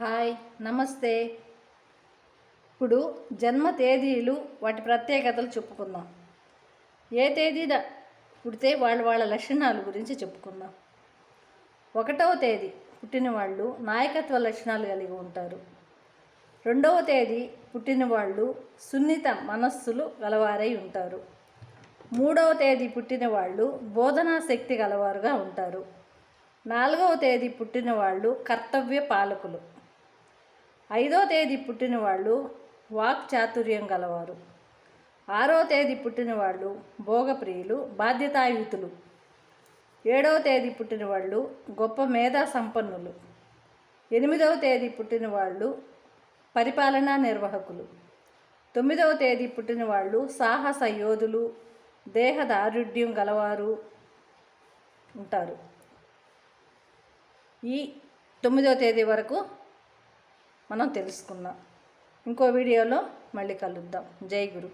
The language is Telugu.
హాయ్ నమస్తే. ఇప్పుడు జన్మ తేదీలు వాటి ప్రత్యేకతలు చెప్పుకుందాం. ఏ తేదీ పుడితే వాళ్ళ వాళ్ళ లక్షణాల గురించి చెప్పుకుందాం. ఒకటవ తేదీ పుట్టిన వాళ్ళు నాయకత్వ లక్షణాలు కలిగి ఉంటారు. రెండవ తేదీ పుట్టిన వాళ్ళు సున్నిత మనస్సులు గలవారై ఉంటారు. మూడవ తేదీ పుట్టిన వాళ్ళు బోధనా శక్తి గలవారుగా ఉంటారు. నాలుగవ తేదీ పుట్టిన వాళ్ళు కర్తవ్య పాలకులు. ఐదో తేదీ పుట్టిన వాళ్ళు వాక్ చాతుర్యం గలవారు. ఆరో తేదీ పుట్టిన వాళ్ళు భోగప్రియులు బాధ్యతాయుతులు. ఏడవ తేదీ పుట్టిన వాళ్ళు గొప్ప మేధా సంపన్నులు. ఎనిమిదవ తేదీ పుట్టిన వాళ్ళు పరిపాలనా నిర్వాహకులు. తొమ్మిదవ తేదీ పుట్టిన వాళ్ళు సాహస యోధులు దేహదారుఢ్యం గలవారు ఉంటారు. ఈ తొమ్మిదవ తేదీ వరకు మనం తెలుసుకుందాం. ఇంకో వీడియోలో మళ్ళీ కలుద్దాం. జై గురు.